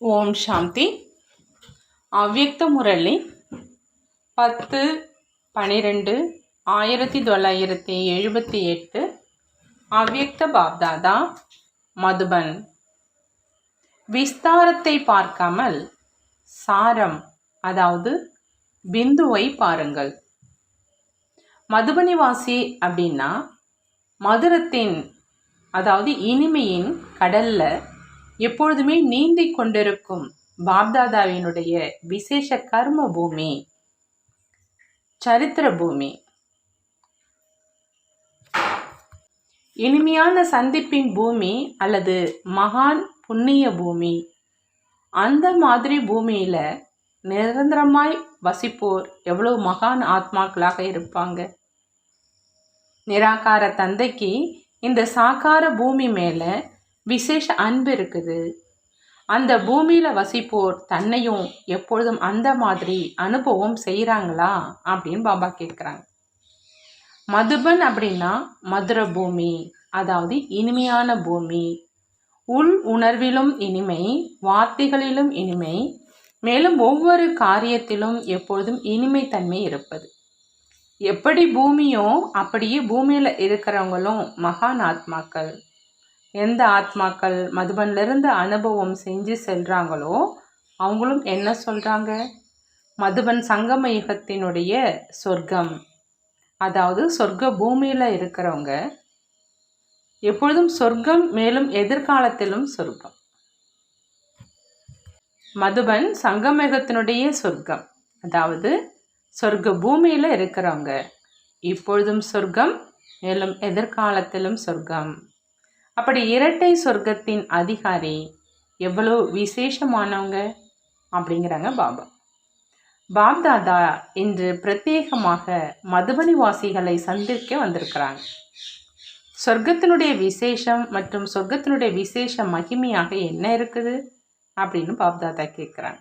ஓம் சாந்தி. அவ்யக்த முரளி பத்து பனிரெண்டு ஆயிரத்தி தொள்ளாயிரத்தி எழுபத்தி எட்டு. அவ்யக்த பாப்தாதா மதுபன். விஸ்தாரத்தை பார்க்காமல் சாரம் அதாவது பிந்துவை பாருங்கள். மதுபனிவாசி அப்படின்னா மதுரத்தின் அதாவது இனிமையின் கடலில் எப்பொழுதுமே நீந்திக் கொண்டிருக்கும் பாப்தாதாவினுடைய விசேஷ கர்ம பூமி சரித்திர பூமி. இனிமையான சந்திப்பின் பூமி அல்லது மகான் புண்ணிய பூமி. அந்த மாதிரி பூமியில் நிரந்தரமாய் வசிப்போர் எவ்வளோ மகான் ஆத்மாக்களாக இருப்பாங்க. நிராகார தந்தைக்கு இந்த சாக்கார பூமி மேலே விசேஷ அன்பு இருக்குது. அந்த பூமியில் வசிப்போர் தன்னையும் எப்பொழுதும் அந்த மாதிரி அனுபவம் செய்கிறாங்களா அப்படின்னு பாபா கேட்குறாங்க. மதுபன் அப்படின்னா மதுர பூமி அதாவது இனிமையான பூமி. உள் உணர்விலும் இனிமை வார்த்தைகளிலும் இனிமை. மேலும் ஒவ்வொரு காரியத்திலும் எப்பொழுதும் இனிமைத்தன்மை இருப்பது. எப்படி பூமியோ அப்படியே பூமியில் இருக்கிறவங்களும் மகான் ஆத்மாக்கள். எந்த ஆத்மாக்கள் மதுபனிலிருந்து அனுபவம் செஞ்சு செல்கிறாங்களோ அவங்களும் என்ன சொல்கிறாங்க மதுபன் சங்கம யுகத்தினுடைய சொர்க்கம். அதாவது சொர்க்க பூமியில் இருக்கிறவங்க எப்பொழுதும் சொர்க்கம் மேலும் எதிர்காலத்திலும் சொர்க்கம். மதுபன் சங்கமேகத்தினுடைய சொர்க்கம். அதாவது சொர்க்க பூமியில் இருக்கிறவங்க. இப்பொழுதும் சொர்க்கம் மேலும் எதிர்காலத்திலும் சொர்க்கம். அப்படி இரட்டை சொர்க்கத்தின் அதிகாரி எவ்வளோ விசேஷமானவங்க அப்படிங்கிறாங்க பாபா. பாப்தாதா இன்று பிரத்யேகமாக மதுபனிவாசிகளை சந்திக்க வந்திருக்கிறாங்க. சொர்க்கத்தினுடைய விசேஷம் மற்றும் சொர்க்கத்தினுடைய விசேஷ மகிமையாக என்ன இருக்குது அப்படின்னு பாப்தாதா கேட்குறாங்க.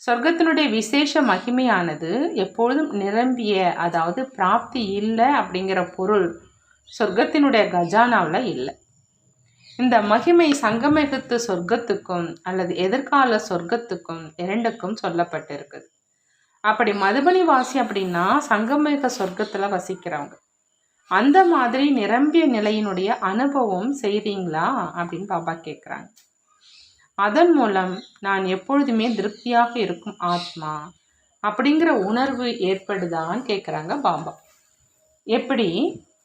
சொர்க்கத்தினுடைய விசேஷ மகிமையானது எப்பொழுதும் நிரம்பிய அதாவது பிராப்தி இல்லை அப்படிங்கிற பொருள் சொர்க்கத்தினுடைய கஜானாவில் இல்லை. இந்த மகிமை சங்கமேகத்து சொர்க்கத்துக்கும் அல்லது எதிர்கால சொர்க்கத்துக்கும் இரண்டுக்கும் சொல்லப்பட்டிருக்குது. அப்படி மதுபனி வாசி அப்படின்னா சங்கமிக சொர்க்கத்தில் வசிக்கிறவங்க. அந்த மாதிரி நிரம்பிய நிலையினுடைய அனுபவம் செய்கிறீங்களா அப்படின்னு பாபா கேட்குறாங்க அதன் மூலம் நான் எப்பொழுதுமே திருப்தியாக இருக்கும் ஆத்மா அப்படிங்கிற உணர்வு ஏற்படுதான்னு கேட்குறாங்க பாபா எப்படி?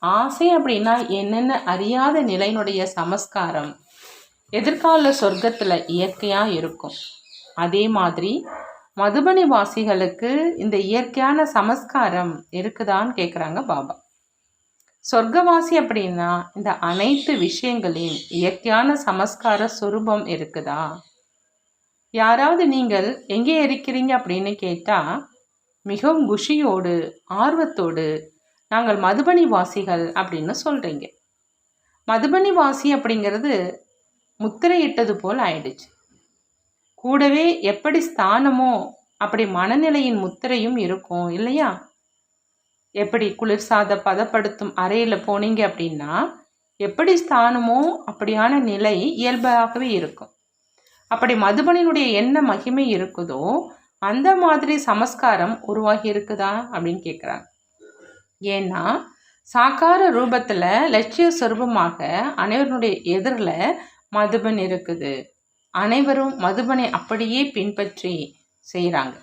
ஆசை அப்படின்னா என்னென்ன அறியாத நிலையினுடைய சமஸ்காரம்? எதிர்கால சொர்க்கத்தில் இயற்கையாக இருக்கும். அதே மாதிரி மதுபனி வாசிகளுக்கு இந்த இயற்கையான சமஸ்காரம் இருக்குதான்னு கேட்குறாங்க பாபா. சொர்க்கவாசி அப்படின்னா இந்த அனைத்து விஷயங்களின் இயற்கையான சமஸ்கார சுரூபம் இருக்குதா? யாராவது நீங்கள் எங்கே இருக்கிறீங்க அப்படின்னு கேட்டால் மிகவும் குஷியோடு ஆர்வத்தோடு நாங்கள் மதுபனி வாசிகள் அப்படின்னு சொல்கிறீங்க மதுபனி வாசி அப்படிங்கிறது முத்திரையிட்டது போல் ஆயிடுச்சு. கூடவே எப்படி ஸ்தானமோ அப்படி மனநிலையின் முத்திரையும் இருக்கும் இல்லையா? எப்படி குளிர்சாத பதப்படுத்தும் அறையில் போனீங்க அப்படின்னா எப்படி ஸ்தானமோ அப்படியான நிலை இயல்பாகவே இருக்கும். அப்படி மதுபனினுடைய என்ன மகிமை இருக்குதோ அந்த மாதிரி சமஸ்காரம் உருவாகி இருக்குதா அப்படின்னு கேட்குறாங்க ஏன்னா சாக்கார ரூபத்தில் லட்சிய சொரூபமாக அனைவருடைய எதிரில் மதுபன் இருக்குது. அனைவரும் மதுபனை அப்படியே பின்பற்றி செய்கிறாங்க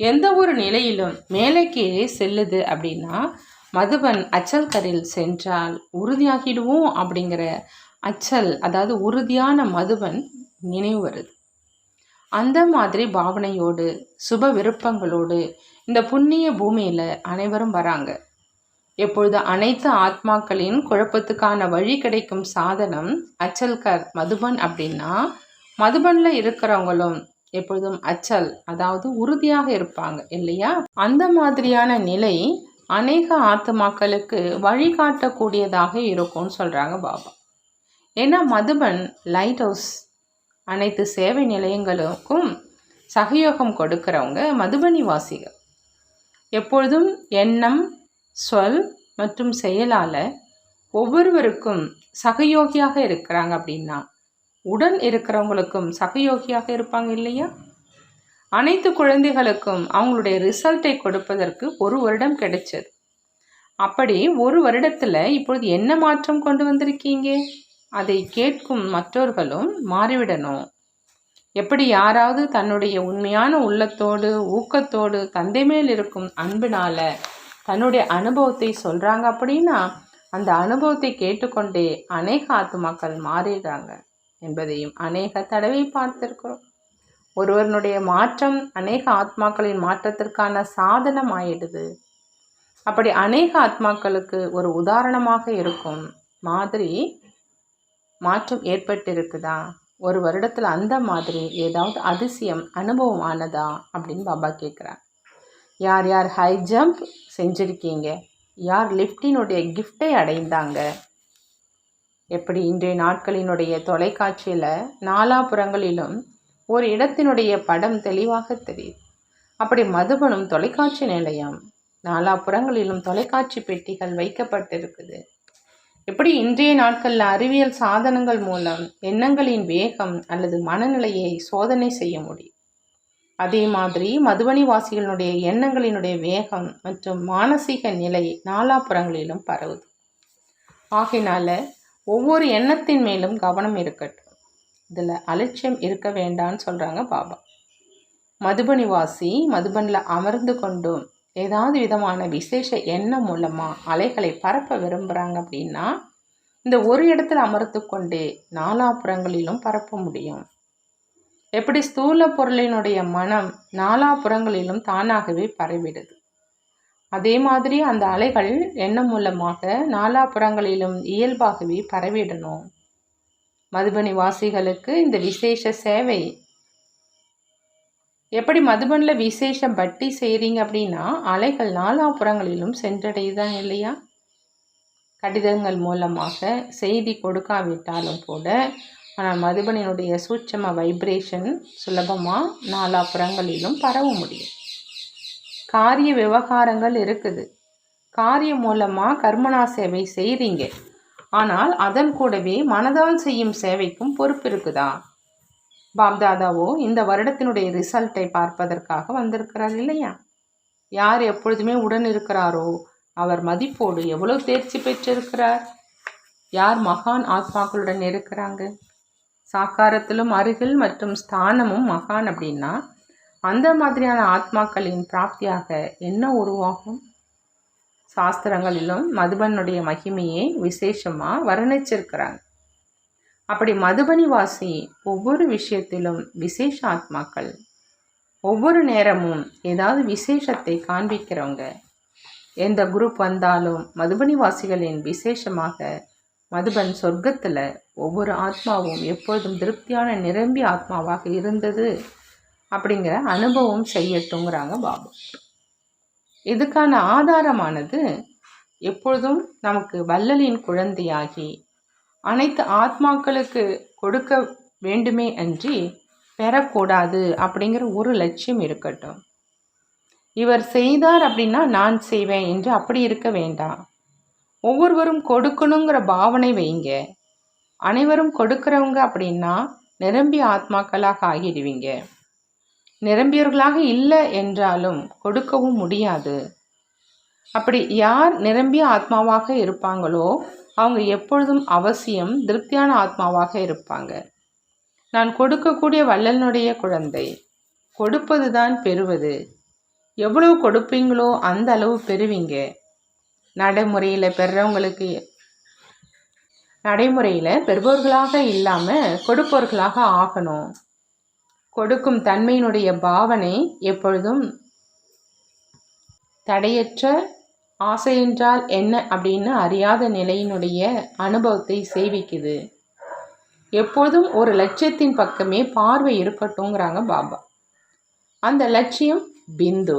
எந்த ஒரு நிலையிலும் மேலே கீழே செல்லுது அப்படின்னா மதுபன் அச்சல் கரில் சென்றால் உறுதியாகிடுவோம் அப்படிங்கிற அச்சல் அதாவது உறுதியான மதுபன் நினைவு வருது. அந்த மாதிரி பாவனையோடு சுப விருப்பங்களோடு இந்த புண்ணிய பூமியில் அனைவரும் வராங்க. எப்பொழுது அனைத்து ஆத்மாக்களின் குழப்பத்துக்கான வழி கிடைக்கும் சாதனம் அச்சல்கர் மதுபன் அப்படின்னா மதுபனில் இருக்கிறவங்களும் எப்பொழுதும் அச்சல் அதாவது உறுதியாக இருப்பாங்க இல்லையா? அந்த மாதிரியான நிலை அநேக ஆத்மாக்களுக்கு வழிகாட்டக்கூடியதாக இருக்கும்னு சொல்கிறாங்க பாபா. ஏன்னா மதுபன் லைட் ஹவுஸ் அனைத்து சேவை நிலையங்களுக்கும் சகயோகம் கொடுக்கிறவங்க மதுபனி வாசிகள் எப்பொழுதும் எண்ணம் சொல் மற்றும் செயலால் ஒவ்வொருவருக்கும் சகயோகியாக இருக்கிறாங்க அப்படின்னா உடன் இருக்கிறவங்களுக்கும் சகயோகியாக இருப்பாங்க இல்லையா? அனைத்து குழந்தைகளுக்கும் அவங்களுடைய ரிசல்ட்டை கொடுப்பதற்கு ஒரு வருடம் கிடைச்சது. அப்படி ஒரு வருடத்தில் இப்பொழுது என்ன மாற்றம் கொண்டு வந்திருக்கீங்க? அதை கேட்கும் மற்றவர்களும் மாறிவிடணும். எப்படி யாராவது தன்னுடைய உண்மையான உள்ளத்தோடு ஊக்கத்தோடு தந்தை மேல் இருக்கும் அன்பினால தன்னுடைய அனுபவத்தை சொல்கிறாங்க அப்படின்னா அந்த அனுபவத்தை கேட்டுக்கொண்டே அநேக ஆத்துமாக்கள் மாறிடுறாங்க என்பதையும் அநேக தடவை பார்த்திருக்கிறோம். ஒருவனுடைய மாற்றம் அநேக ஆத்மாக்களின் மாற்றத்திற்கான சாதனம் ஆயிடுது. அப்படி அநேக ஆத்மாக்களுக்கு ஒரு உதாரணமாக இருக்கும் மாதிரி மாற்றம் ஏற்பட்டிருக்குதா? ஒரு வருடத்தில் அந்த மாதிரி ஏதாவது அதிசயம் அனுபவம் ஆனதா? அப்படின்னு பாபா கேட்குறார் யார் யார் ஹை ஜம்ப் செஞ்சுருக்கீங்க? யார் லிஃப்டினுடைய கிஃப்டை அடைந்தாங்க? எப்படி இன்றைய நாட்களினுடைய தொலைக்காட்சியில் நாலாபுறங்களிலும் ஒரு இடத்தினுடைய படம் தெளிவாக தெரியுது. அப்படி மதுபனும் தொலைக்காட்சி நிலையம் நாலாபுறங்களிலும் தொலைக்காட்சி பெட்டிகள் வைக்கப்பட்டிருக்குது. எப்படி இன்றைய நாட்களில் அறிவியல் சாதனங்கள் மூலம் எண்ணங்களின் வேகம் அல்லது மனநிலையை சோதனை செய்ய முடியும்? அதே மாதிரி மதுபனி வாசிகளினுடைய எண்ணங்களினுடைய வேகம் மற்றும் மானசீக நிலை நாலாபுறங்களிலும் பரவுது. ஆகையினால ஒவ்வொரு எண்ணத்தின் மேலும் கவனம் இருக்கட்டும். இதில் அலட்சியம் இருக்க வேண்டான்னு சொல்கிறாங்க பாபா. மதுபனி வாசி மதுபனில் அமர்ந்து கொண்டும் ஏதாவது விதமான விசேஷ எண்ணம் மூலமாக அலைகளை பரப்ப விரும்புகிறாங்க அப்படின்னா இந்த ஒரு இடத்துல அமர்த்து கொண்டே நாலாபுறங்களிலும் பரப்ப முடியும். எப்படி ஸ்தூல பொருளினுடைய மனம் நாலாபுறங்களிலும் தானாகவே பரவிடுது. அதே மாதிரி அந்த அலைகள் எண்ணம் மூலமாக நாலாபுறங்களிலும் இயல்பாகவே பரவிடணும். மதுபனி வாசிகளுக்கு இந்த விசேஷ சேவை. எப்படி மதுபனில் விசேஷம் பட்டி செய்கிறீங்க அப்படின்னா அலைகள் நாலாபுறங்களிலும் சென்றடையுதான் இல்லையா? கடிதங்கள் மூலமாக செய்தி கொடுக்காவிட்டாலும் கூட ஆனால் மதுபனினுடைய சூட்சம வைப்ரேஷன் சுலபமாக நாலாபுறங்களிலும் பரவ முடியும். காரிய விவகாரங்கள் இருக்குது. காரியம் மூலமாக கர்மனா சேவை செய்கிறீங்க ஆனால் அதன் கூடவே மனதால் செய்யும் சேவைக்கும் பொறுப்பு இருக்குதா? பாப்தாதாவோ இந்த வருடத்தினுடைய ரிசல்ட்டை பார்ப்பதற்காக வந்திருக்கிறார் இல்லையா? யார் எப்பொழுதுமே உடன் இருக்கிறாரோ அவர் மதிப்போடு எவ்வளோ தேர்ச்சி பெற்றிருக்கிறார்? யார் மகான் ஆத்மாக்களுடன் இருக்கிறாங்க? சாக்காரத்திலும் அருகில் மற்றும் ஸ்தானமும் மகான் அப்படின்னா அந்த மாதிரியான ஆத்மாக்களின் பிராப்தியாக என்ன உருவாகும்? சாஸ்திரங்களிலும் மதுபனுடைய மகிமையை விசேஷமாக வர்ணிச்சிருக்கிறாங்க. அப்படி மதுபனி வாசி ஒவ்வொரு விஷயத்திலும் விசேஷ ஆத்மாக்கள் ஒவ்வொரு நேரமும் ஏதாவது விசேஷத்தை காண்பிக்கிறவங்க. எந்த குரூப் வந்தாலும் மதுபனி வாசிகளின் விசேஷமாக மதுபன் சொர்க்கத்தில் ஒவ்வொரு ஆத்மாவும் எப்பொழுதும் திருப்தியான நிரம்பி ஆத்மாவாக இருந்தது அப்படிங்கிற அனுபவம் செய்யட்டுங்கிறாங்க பாபு. இதுக்கான ஆதாரமானது எப்பொழுதும் நமக்கு வள்ளலின் குழந்தையாகி அனைத்து ஆத்மாக்களுக்கு கொடுக்க வேண்டுமே அன்றி பெறக்கூடாது அப்படிங்கிற ஒரு லட்சியம் இருக்கட்டும். இவர் செய்தார் அப்படின்னா நான் செய்வேன் என்று அப்படி இருக்க வேண்டாம். ஒவ்வொருவரும் கொடுக்கணுங்கிற பாவனை வைங்க. அனைவரும் கொடுக்குறவங்க அப்படின்னா நிரம்பிய ஆத்மாக்களாக ஆகிடுவீங்க. நிரம்பியவர்களாக இல்லை என்றாலும் கொடுக்கவும் முடியாது. அப்படி யார் நிரம்பிய ஆத்மாவாக இருப்பாங்களோ அவங்க எப்பொழுதும் அவசியம் திருப்தியான ஆத்மாவாக இருப்பாங்க. நான் கொடுக்கக்கூடிய வள்ளலனுடைய குழந்தை கொடுப்பது தான் பெறுவது. எவ்வளவு கொடுப்பீங்களோ அந்த அளவு பெறுவீங்க. நடைமுறையில் பெறுறவங்களுக்கு நடைமுறையில் பெறுபவர்களாக இல்லாமல் கொடுப்பவர்களாக ஆகணும். கொடுக்கும் தன்மையினுடைய பாவனை எப்பொழுதும் தடையற்ற ஆசை என்றால் என்ன அப்படின்னு அறியாத நிலையினுடைய அனுபவத்தை சேவிக்குது. எப்பொழுதும் ஒரு லட்சியத்தின் பக்கமே பார்வை இருக்கட்டும்ங்கிறாங்க பாபா. அந்த லட்சியம் பிந்து.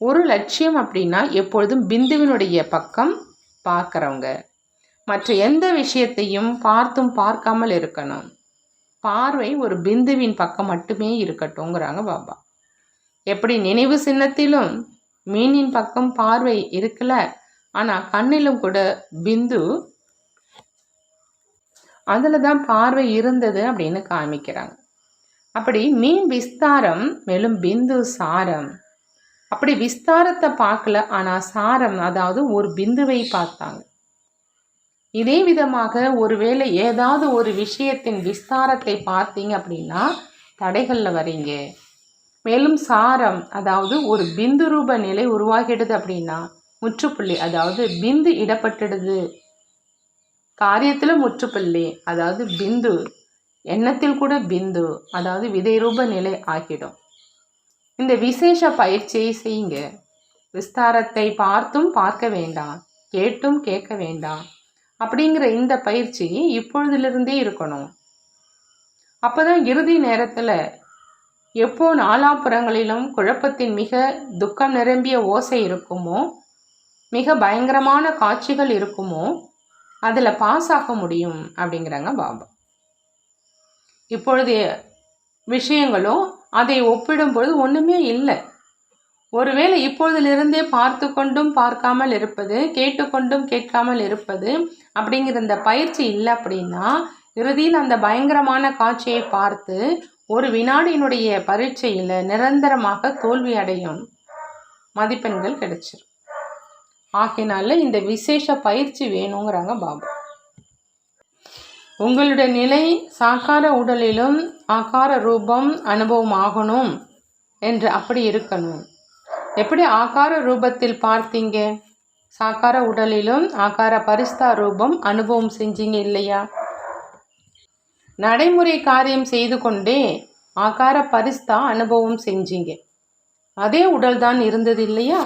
ஒரு லட்சியம் அப்படின்னா எப்பொழுதும் பிந்துவினுடைய பக்கம் பார்க்குறவங்க. மற்ற எந்த விஷயத்தையும் பார்த்தும் பார்க்காமல் இருக்கணும். பார்வை ஒரு பிந்துவின் பக்கம் மட்டுமே இருக்கட்டும்ங்கிறாங்க பாபா. எப்படி நினைவு சின்னத்திலும் மீனின் பக்கம் பார்வை இருக்கல ஆனால் கண்ணிலும் கூட பிந்து அதில் தான் பார்வை இருந்தது அப்படின்னு காமிக்கிறாங்க. அப்படி மீன் விஸ்தாரம் மேலும் பிந்து சாரம். அப்படி விஸ்தாரத்தை பார்க்கல ஆனால் சாரம் அதாவது ஒரு பிந்துவை பார்த்தாங்க. இதே விதமாக ஒருவேளை ஏதாவது ஒரு விஷயத்தின் விஸ்தாரத்தை பார்த்தீங்க அப்படின்னா தடைகளில் வரீங்க மேலும் சாரம் அதாவது ஒரு பிந்து ரூப நிலை உருவாகிடுது அப்படின்னா முற்றுப்புள்ளி அதாவது பிந்து இடப்பட்டுடுது. காரியத்தில் முற்றுப்புள்ளி அதாவது பிந்து எண்ணத்தில் கூட பிந்து அதாவது விதை ரூப நிலை ஆகிடும். இந்த விசேஷ பயிற்சியை செய்யுங்க. விஸ்தாரத்தை பார்த்தும் பார்க்க வேண்டாம் கேட்டும் கேட்க வேண்டாம். அப்படிங்கிற இந்த பயிற்சி இப்பொழுதிலிருந்தே இருக்கணும். அப்போதான் இறுதி நேரத்தில் எப்போ நாலாப்புறங்களிலும் குழப்பத்தின் மிக துக்கம் நிரம்பிய ஓசை இருக்குமோ மிக பயங்கரமான காட்சிகள் இருக்குமோ அதில் பாஸ் ஆக முடியும் அப்படிங்கிறாங்க பாபா. இப்பொழுது விஷயங்களும் அதை ஒப்பிடும்பொழுது ஒன்றுமே இல்லை. ஒருவேளை இப்பொழுதிலிருந்தே பார்த்து கொண்டும் பார்க்காமல் இருப்பது கேட்டுக்கொண்டும் கேட்காமல் இருப்பது அப்படிங்கிற இந்த பயிற்சி இல்லை அப்படின்னா இறுதியில் அந்த பயங்கரமான காட்சியை பார்த்து ஒரு வினாடியினுடைய பரீட்சையில் நிரந்தரமாக தோல்வி அடையும் மதிப்பெண்கள் கிடைச்சிரும். ஆகையினால இந்த விசேஷ பயிற்சி வேணுங்கிறாங்க பாபா. உங்களுடைய நிலை சாக்கார உடலிலும் ஆகார ரூபம் அனுபவம் ஆகணும் என்று அப்படி இருக்கணும். எப்படி ஆகார ரூபத்தில் பார்த்தீங்க? சாக்கார உடலிலும் ஆகார பரிஸ்தா ரூபம் அனுபவம் செஞ்சீங்க இல்லையா? நடைமுறை காரியம் செய்து கொண்டே ஆகார பரிஸ்தா அனுபவம் செஞ்சீங்க. அதே உடல் தான் இருந்தது இல்லையா?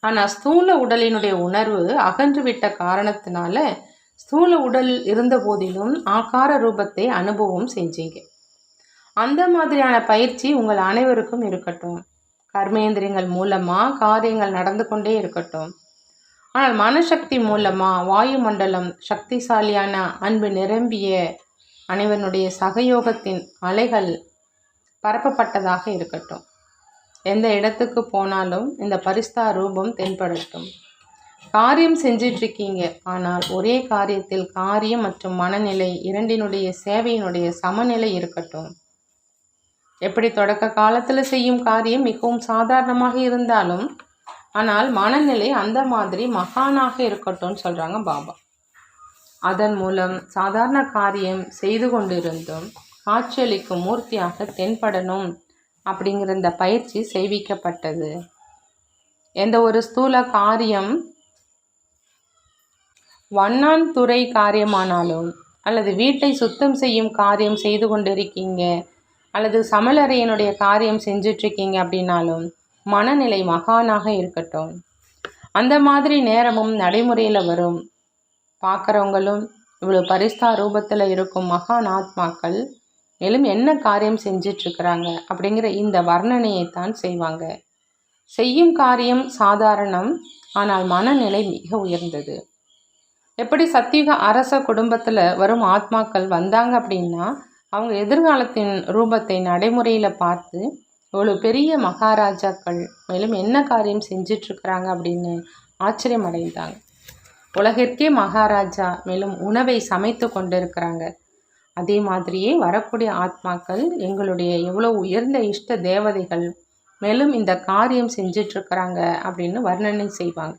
ஆனால் ஸ்தூல உடலினுடைய உணர்வு அகன்று விட்ட காரணத்தினால ஸ்தூல உடல் இருந்த போதிலும் ஆகார ரூபத்தை அனுபவம் செஞ்சீங்க. அந்த மாதிரியான பயிற்சி உங்கள் அனைவருக்கும் இருக்கட்டும். கர்மேந்திரியங்கள் மூலமாக காரியங்கள் நடந்து கொண்டே இருக்கட்டும். ஆனால் மனசக்தி மூலமாக வாயுமண்டலம் சக்திசாலியான அன்பு நிரம்பிய அனைவனுடைய சகயோகத்தின் அலைகள் பரப்பப்பட்டதாக இருக்கட்டும். எந்த இடத்துக்கு போனாலும் இந்த பரிஸ்தா ரூபம் தென்படட்டும். காரியம் செஞ்சிட்ருக்கீங்க. ஆனால் ஒரே காரியத்தில் காரியம் மற்றும் மனநிலை இரண்டினுடைய சேவையினுடைய சமநிலை இருக்கட்டும். எப்படி தொடக்க காலத்தில் செய்யும் காரியம் மிகவும் சாதாரணமாக இருந்தாலும் ஆனால் மனநிலை அந்த மாதிரி மகானாக இருக்கட்டும்னு சொல்கிறாங்க பாபா. அதன் மூலம் சாதாரண காரியம் செய்து கொண்டிருந்தும் காட்சியளிக்கும் மூர்த்தியாக தென்படணும் அப்படிங்கிற இந்த பயிற்சி செய்விக்கப்பட்டது. எந்த ஒரு ஸ்தூல காரியம் வண்ணான் துறை காரியமானாலும் அல்லது வீட்டை சுத்தம் செய்யும் காரியம் செய்து கொண்டிருக்கீங்க அல்லது சமலறையினுடைய காரியம் செஞ்சிட்ருக்கீங்க அப்படின்னாலும் மனநிலை மகானாக இருக்கட்டும். அந்த மாதிரி நேரமும் நடைமுறையில் வரும். பார்க்குறவங்களும் இவ்வளோ பரிஸ்தா ரூபத்தில் இருக்கும் மகான் ஆத்மாக்கள் மேலும் என்ன காரியம் செஞ்சிட்ருக்கிறாங்க அப்படிங்கிற இந்த வர்ணனையை தான் செய்வாங்க. செய்யும் காரியம் சாதாரணம் ஆனால் மனநிலை மிக உயர்ந்தது. எப்படி சத்தியுக அரச குடும்பத்தில் வரும் ஆத்மாக்கள் வந்தாங்க அப்படின்னா அவங்க எதிர்காலத்தின் ரூபத்தை நடைமுறையில் பார்த்து இவ்வளோ பெரிய மகாராஜாக்கள் மேலும் என்ன காரியம் செஞ்சிட்ருக்கிறாங்க அப்படின்னு ஆச்சரியம் அடைந்தாங்க உலகிற்கே மகாராஜா மேலும் உணவை சமைத்து கொண்டிருக்கிறாங்க. அதே மாதிரியே வரக்கூடிய ஆத்மாக்கள் எங்களுடைய எவ்வளோ உயர்ந்த இஷ்ட தேவதைகள் மேலும் இந்த காரியம் செஞ்சிட்ருக்கிறாங்க அப்படின்னு வர்ணனை செய்வாங்க.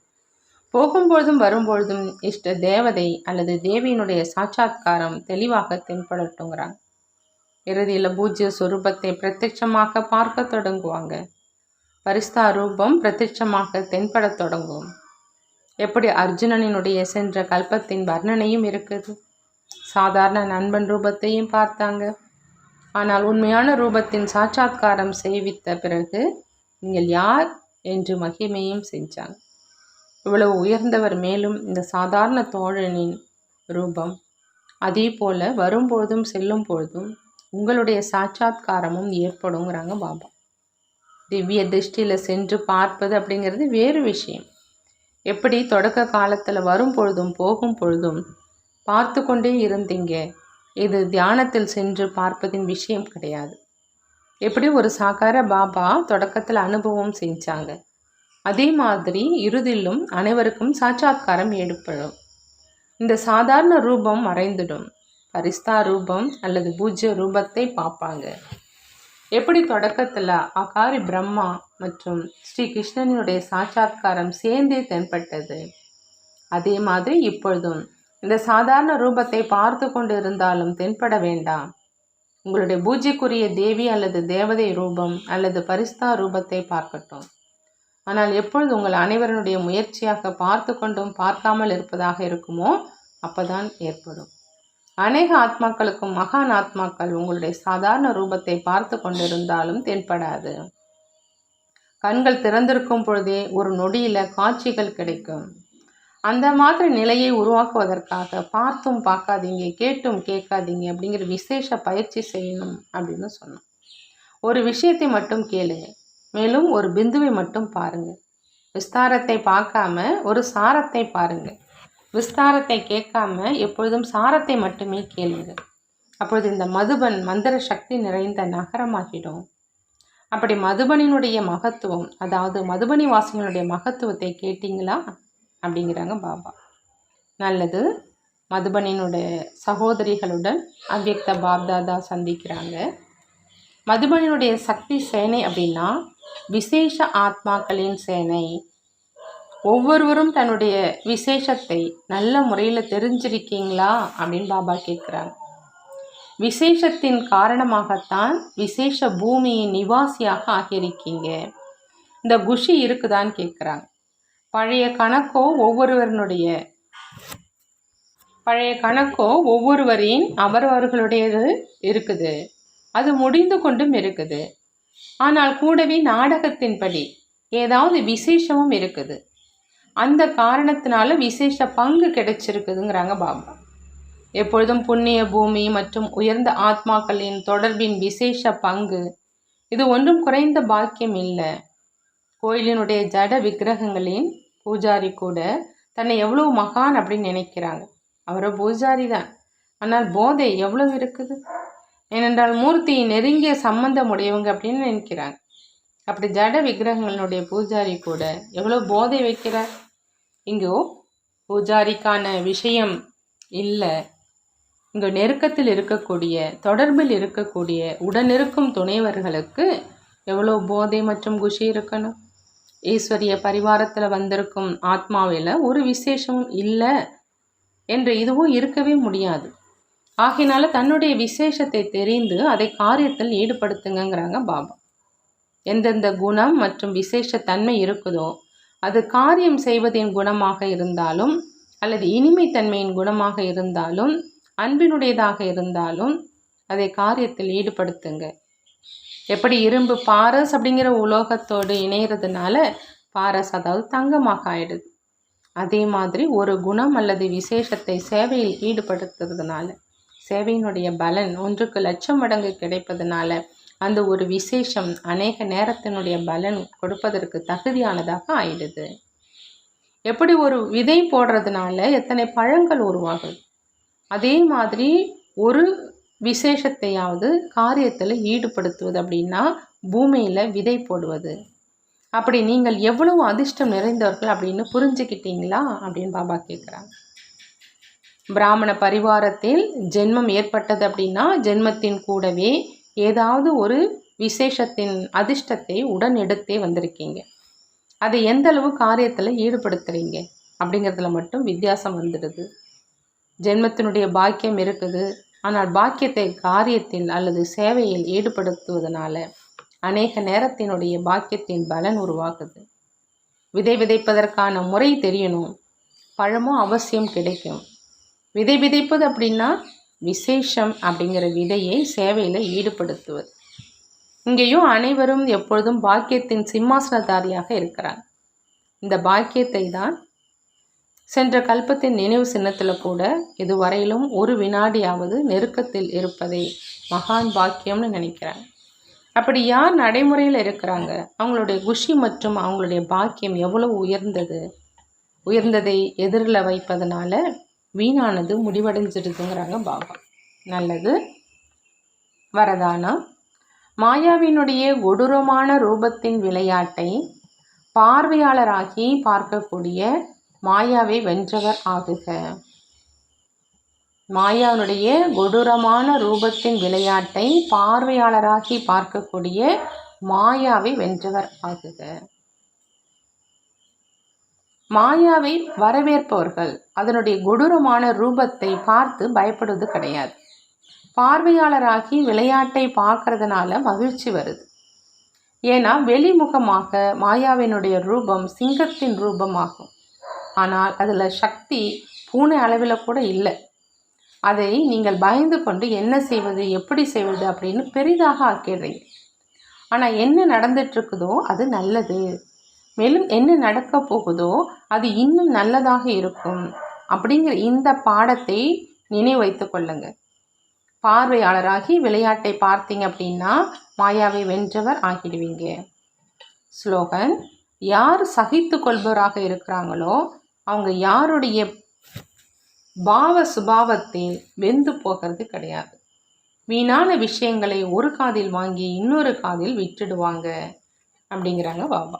போகும்பொழுதும் வரும்பொழுதும் இஷ்ட தேவதை அல்லது தேவியினுடைய சாட்சாத்காரம் தெளிவாக தென்படட்டுங்கிறாங்க. இறுதியில் பூஜ்ய சுரூபத்தை பிரத்யட்சமாக பார்க்க தொடங்குவாங்க. பரிஸ்தா ரூபம் பிரத்யட்சமாக தென்படத் தொடங்கும். எப்படி அர்ஜுனனினுடைய சென்ற கல்பத்தின் வர்ணனையும் இருக்குது? சாதாரண நண்பன் ரூபத்தையும் பார்த்தாங்க. ஆனால் உண்மையான ரூபத்தின் சாட்சாத்காரம் செய்வித்த பிறகு நீங்கள் யார் என்று மகிமையும் செஞ்சாங்க இவ்வளவு உயர்ந்தவர் மேலும் இந்த சாதாரண தோழனின் ரூபம். அதே போல வரும்பொழுதும் செல்லும் பொழுதும் உங்களுடைய சாட்சாத்காரமும் ஏற்படுங்கிறாங்க பாபா. திவ்ய திருஷ்டியில் சென்று பார்ப்பது அப்படிங்கிறது வேறு விஷயம். எப்படி தொடக்க காலத்தில் வரும் பொழுதும் போகும் பொழுதும் பார்த்து கொண்டே இருந்தீங்க இது தியானத்தில் சென்று பார்ப்பதின் விஷயம் கிடையாது. எப்படி ஒரு சாக்கார பாபா தொடக்கத்தில் அனுபவம் செஞ்சாங்க. அதே மாதிரி இறுதியிலும் அனைவருக்கும் சாட்சாத்காரம் ஏற்படும். இந்த சாதாரண ரூபம் மறைந்துடும். பரிஸ்தா ரூபம் அல்லது பூஜ்ய ரூபத்தை பார்ப்பாங்க. எப்படி தொடக்கத்தில் அகாரி பிரம்மா மற்றும் ஸ்ரீ கிருஷ்ணனுடைய சாட்சாத்காரம் சேர்ந்தே தென்பட்டது? அதே மாதிரி இப்பொழுதும் இந்த சாதாரண ரூபத்தை பார்த்து கொண்டு இருந்தாலும் தென்பட வேண்டாம். உங்களுடைய பூஜைக்குரிய தேவி அல்லது தேவதை ரூபம் அல்லது பரிஸ்தா ரூபத்தை பார்க்கட்டும். ஆனால் எப்பொழுது உங்கள் அனைவருடைய முயற்சியாக பார்த்து கொண்டும் பார்க்காமல் இருப்பதாக இருக்குமோ அப்போதான் ஏற்படும். அநேக ஆத்மாக்களுக்கும் மகான் ஆத்மாக்கள் உங்களுடைய சாதாரண ரூபத்தை பார்த்து கொண்டிருந்தாலும் தென்படாது. கண்கள் திறந்திருக்கும் பொழுதே ஒரு நொடியில் காட்சிகள் கிடைக்கும். அந்த மாதிரி நிலையை உருவாக்குவதற்காக பார்த்தும் பார்க்காதீங்க கேட்டும் கேட்காதீங்க அப்படிங்கிற விசேஷ பயிற்சி செய்யணும் அப்படின்னு சொன்னோம் ஒரு விஷயத்தை மட்டும் கேளுங்க மேலும் ஒரு பிந்துவை மட்டும் பாருங்கள் விஸ்தாரத்தை பார்க்காம ஒரு சாரத்தை பாருங்கள் விஸ்தாரத்தை கேட்காம எப்பொழுதும் சாரத்தை மட்டுமே கேளுங்கள். அப்பொழுது இந்த மதுபன் மந்திர சக்தி நிறைந்த நகரமாகிடும். அப்படி மதுபனினுடைய மகத்துவம் அதாவது மதுபனி வாசிகளுடைய மகத்துவத்தை கேட்டிங்களா? அப்படிங்கிறாங்க பாபா. நல்லது. மதுபனினுடைய சகோதரிகளுடன் அவ்வக்த பாப்தாதா சந்திக்கிறாங்க. மதுபனினுடைய சக்தி சேனை அப்படின்னா விசேஷ ஆத்மாக்களின் சேனை. ஒவ்வொருவரும் தன்னுடைய விசேஷத்தை நல்ல முறையில் தெரிஞ்சிருக்கீங்களா அப்படின்னு பாபா கேட்குறாங்க விசேஷத்தின் காரணமாகத்தான் விசேஷ பூமியின் நிவாசியாக ஆகியிருக்கீங்க. இந்த குஷி இருக்குதான்னு கேட்குறாங்க பழைய கணக்கோ ஒவ்வொருவருடைய பழைய கணக்கோ ஒவ்வொருவரின் அவரவர்களுடையது இருக்குது. அது முடிந்து கொண்டும் இருக்குது. ஆனால் கூடவே நாடகத்தின்படி ஏதாவது விசேஷமும் இருக்குது. அந்த காரணத்தினால விசேஷ பங்கு கிடைச்சிருக்குதுங்கிறாங்க பாபா. எப்பொழுதும் புண்ணிய பூமி மற்றும் உயர்ந்த ஆத்மாக்களின் தொடர்பின் விசேஷ பங்கு. இது ஒன்றும் குறைந்த பாக்கியம் இல்லை. கோயிலினுடைய ஜட விக்கிரகங்களின் பூஜாரி கூட தன்னை எவ்வளோ மகான் அப்படின்னு நினைக்கிறாங்க. அவரோ பூஜாரி தான். ஆனால் போதை எவ்வளவு இருக்குது? ஏனென்றால் மூர்த்தி நெருங்கிய சம்பந்தம் உடையவங்க அப்படின்னு நினைக்கிறாங்க. அப்படி ஜட விக்கிரகங்களுடைய பூஜாரி கூட எவ்வளோ போதை வைக்கிறார்? இங்கோ பூஜாரிக்கான விஷயம் இல்லை. இங்கே நெருக்கத்தில் இருக்கக்கூடிய தொடர்பில் இருக்கக்கூடிய உடனிருக்கும் துணைவர்களுக்கு எவ்வளோ போதை மற்றும் குஷி இருக்கணும்? ஈஸ்வரிய பரிவாரத்தில் வந்திருக்கும் ஆத்மாவில் ஒரு விசேஷமும் இல்லை என்று இதுவும் இருக்கவே முடியாது. ஆகையினால தன்னுடைய விசேஷத்தை தெரிந்து அதை காரியத்தில் ஈடுபடுத்துங்கிறாங்க பாபா. எந்தெந்த குணம் மற்றும் விசேஷ தன்மை இருக்குதோ அது காரியம் செய்வதின் குணமாக இருந்தாலும் அல்லது இனிமைத்தன்மையின் குணமாக இருந்தாலும் அன்பினுடையதாக இருந்தாலும் அதை காரியத்தில் ஈடுபடுத்துங்க. எப்படி இரும்பு பாரஸ் அப்படிங்கிற உலோகத்தோடு இணைகிறதுனால பாரஸ் அதாவது தங்கமாக ஆயிடுது. அதே மாதிரி ஒரு குணம் அல்லது விசேஷத்தை சேவையில் ஈடுபடுத்துறதுனால சேவையினுடைய பலன் ஒன்றுக்கு லட்சம் மடங்கு கிடைப்பதனால அந்த ஒரு விசேஷம் அநேக நேரத்தினுடைய பலன் கொடுப்பதற்கு தகுதியானதாக ஆயிடுது. எப்படி ஒரு விதை போடுறதுனால எத்தனை பழங்கள் உருவாகுது? அதே மாதிரி ஒரு விசேஷத்தையாவது காரியத்தில் ஈடுபடுத்துவது அப்படின்னா பூமியில் விதை போடுவது. அப்படி நீங்கள் எவ்வளவு அதிர்ஷ்டம் நிறைந்தவர்கள் அப்படின்னு புரிஞ்சுக்கிட்டீங்களா அப்படின்னு பாபா கேட்குறாங்க பிராமண பரிவாரத்தில் ஜென்மம் ஏற்பட்டது அப்படின்னா ஜென்மத்தின் கூடவே ஏதாவது ஒரு விசேஷத்தின் அதிர்ஷ்டத்தை உடன் எடுத்தே வந்திருக்கீங்க. அதை எந்த அளவு காரியத்தில் ஈடுபடுத்துகிறீங்க அப்படிங்கிறதுல மட்டும் வித்தியாசம் வந்துடுது. ஜென்மத்தினுடைய பாக்கியம் இருக்குது. ஆனால் பாக்கியத்தை காரியத்தில் அல்லது சேவையில் ஈடுபடுத்துவதனால அநேக நேரத்தினுடைய பாக்கியத்தின் பலன் உருவாகுது. விதை விதைப்பதற்கான முறை தெரியணும். பழமும் அவசியம் கிடைக்கும். விதை விதைப்பது அப்படின்னா விசேஷம் அப்படிங்கிற விதையை சேவையில் ஈடுபடுத்துவது. இங்கேயும் அனைவரும் எப்பொழுதும் பாக்கியத்தின் சிம்மாசனதாரியாக இருக்கிறார். இந்த பாக்கியத்தை தான் சென்ற கல்பத்தின் நினைவு சின்னத்தில் கூட இதுவரையிலும் ஒரு வினாடியாவது நெருக்கத்தில் இருப்பதை மகான் பாக்கியம்னு நினைக்கிறாங்க அப்படி யார் நடைமுறையில் இருக்கிறாங்க? அவங்களுடைய குஷி மற்றும் அவங்களுடைய பாக்கியம் எவ்வளவு உயர்ந்தது? உயர்ந்ததை எதிரில் வைப்பதனால வீணானது முடிவடைஞ்சிடுதுங்கிறாங்க பாபா. நல்லது. வரதானம் மாயாவினுடைய கொடூரமான ரூபத்தின் விளையாட்டை பார்வையாளராகி பார்க்கக்கூடிய மாயாவை வென்றவர் ஆகுக. மாயாவினுடைய கொடூரமான ரூபத்தின் விளையாட்டை பார்வையாளராகி பார்க்கக்கூடிய மாயாவை வென்றவர் ஆகுக. மாயாவை வரவேற்பவர்கள். அதனுடைய கொடூரமான ரூபத்தை பார்த்து பயப்படுவது கிடையாது. பார்வையாளராகி விளையாட்டை பார்க்கறதுனால மகிழ்ச்சி வருது. ஏன்னா வெளிமுகமாக மாயாவினுடைய ரூபம் சிங்கத்தின் ரூபமாகும். ஆனால் அதில் சக்தி பூனை அளவில் கூட இல்லை. அதை நீங்கள் பயந்து கொண்டு என்ன செய்வது எப்படி செய்வது அப்படின்னு பெரிதாக ஆக்கிடுறீங்க. ஆனால் என்ன நடந்துட்டுருக்குதோ அது நல்லது. மேலும் என்ன நடக்க போகுதோ அது இன்னும் நல்லதாக இருக்கும். அப்படிங்கிற இந்த பாடத்தை நினைவு வைத்து கொள்ளுங்க. பார்வையாளராகி விளையாட்டை பார்த்தீங்க அப்படின்னா மாயாவை வென்றவர் ஆகிடுவீங்க. ஸ்லோகன் யார் சகித்து கொள்பவராக இருக்கிறாங்களோ அவங்க யாருடைய பாவ சுபாவத்தில் வெந்து போகிறது கிடையாது. வீணான விஷயங்களை ஒரு காதில் வாங்கி இன்னொரு காதில் விட்டுடுவாங்க அப்படிங்கிறாங்க பாபா.